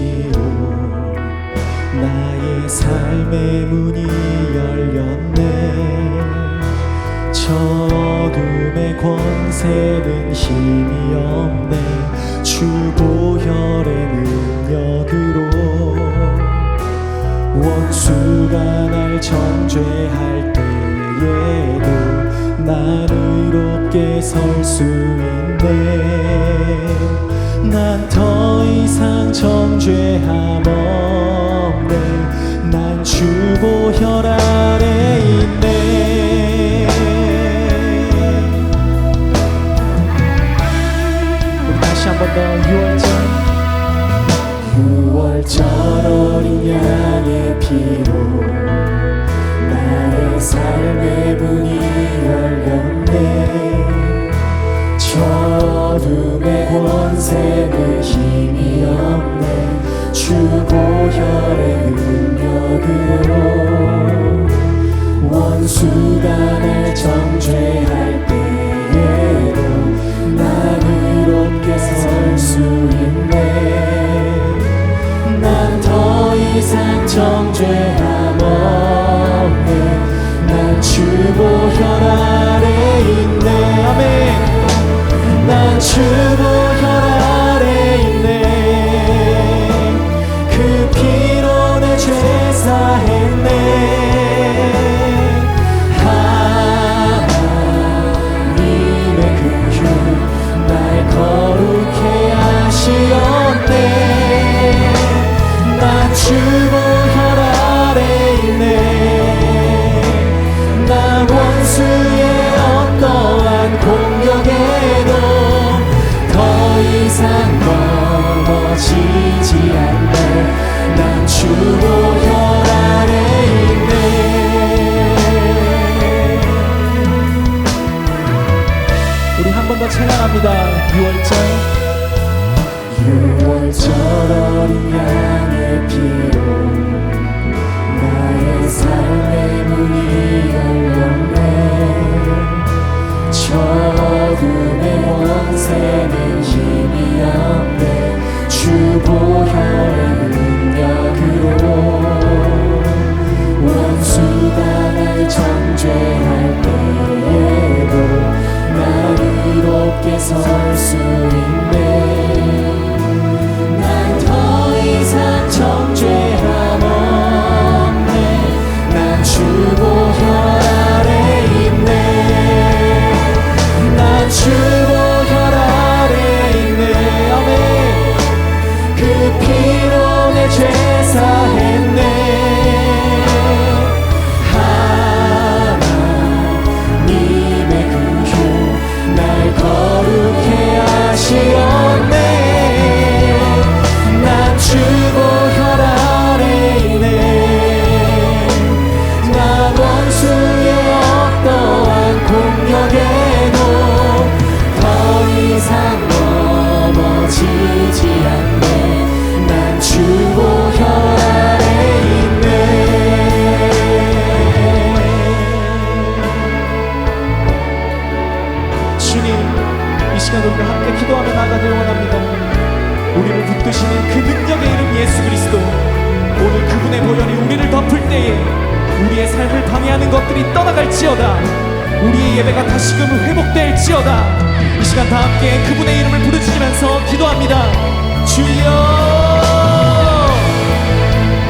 피로 나의 삶의 문이 열렸네. 저 어둠의 권세는 힘이 없네. 주 보혈의 능력으로 원수가 날 정죄할 때에도 난 의롭게 설 수 있네. 난 더 이상 정 죄함 없네. 난 주 보 혈 아래 있네. 우리 다시 한 번 더 6월절. 6월절 어린 양의 피로 나의 삶의 문이 열렸네. 저 어둠의 권세는 힘이 없네 주 보혈의 능력으로 원수가 날 정죄할 때에도 난 의롭게 설 수 있네. 난 더 이상 정죄함 주 보 혈 아래 있네. 난 원수의 어떠한 공격에도 더 이상 넘어지지 않네. 난 주 보 혈 아래 있네. 우리 한 번 더 찬양합니다. 6월절. 6월절 어린 양 저 어둠의 원세는 힘이 없네. 주 보혈의 능력으로 원수가 날 정죄할 때에도 날 의롭게 설수 그분의 보혈이 우리를 덮을 때에 우리의 삶을 방해하는 것들이 떠나갈지어다. 우리의 예배가 다시금 회복될지어다. 이 시간 다 함께 그분의 이름을 부르짖으면서 기도합니다. 주여!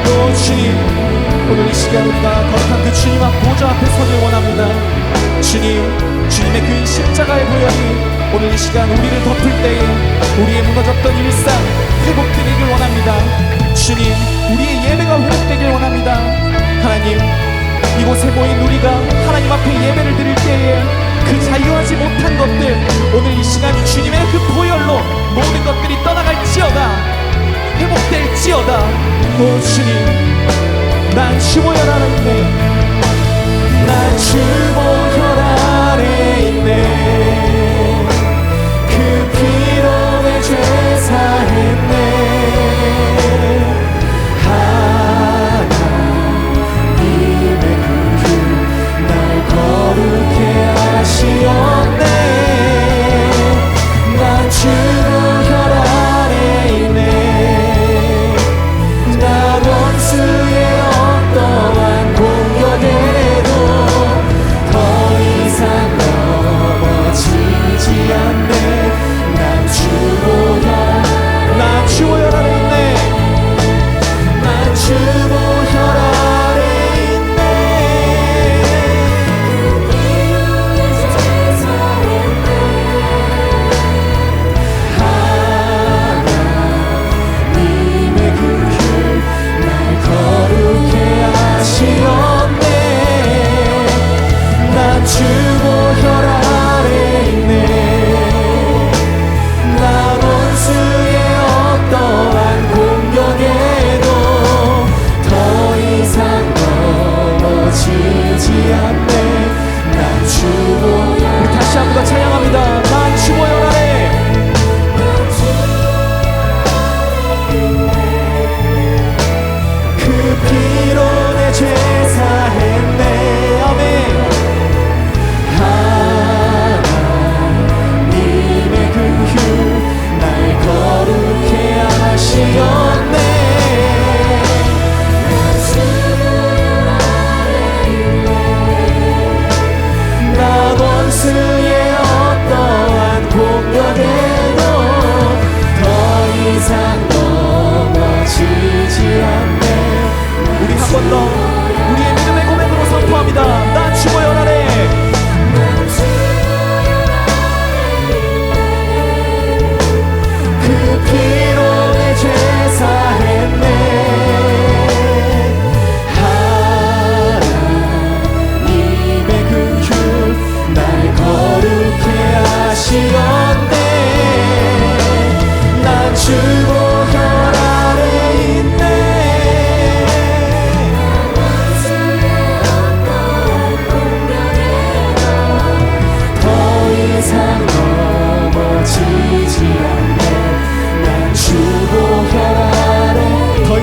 오 주님. 오늘 이 시간 우리가 거룩한 그 주님 앞 보좌 앞에 서길 원합니다. 주님 주님의 그 십자가의 보혈이 오늘 이 시간 우리를 덮을 때에 우리의 무너졌던 일상 회복되기를 원합니다 이곳에 모인 우리가 하나님 앞에 예배를 드릴 때에 그 자유하지 못한 것들 오늘 이 시간 주님의 그 보혈로 모든 것들이 떠나갈지어다. 회복될지어다. 오 주님 난 하나님네 난 주보혈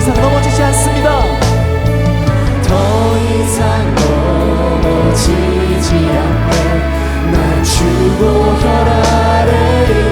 이상 넘어지지 않습니다. 더 이상 넘어지지 않네. 날 주고 혈안을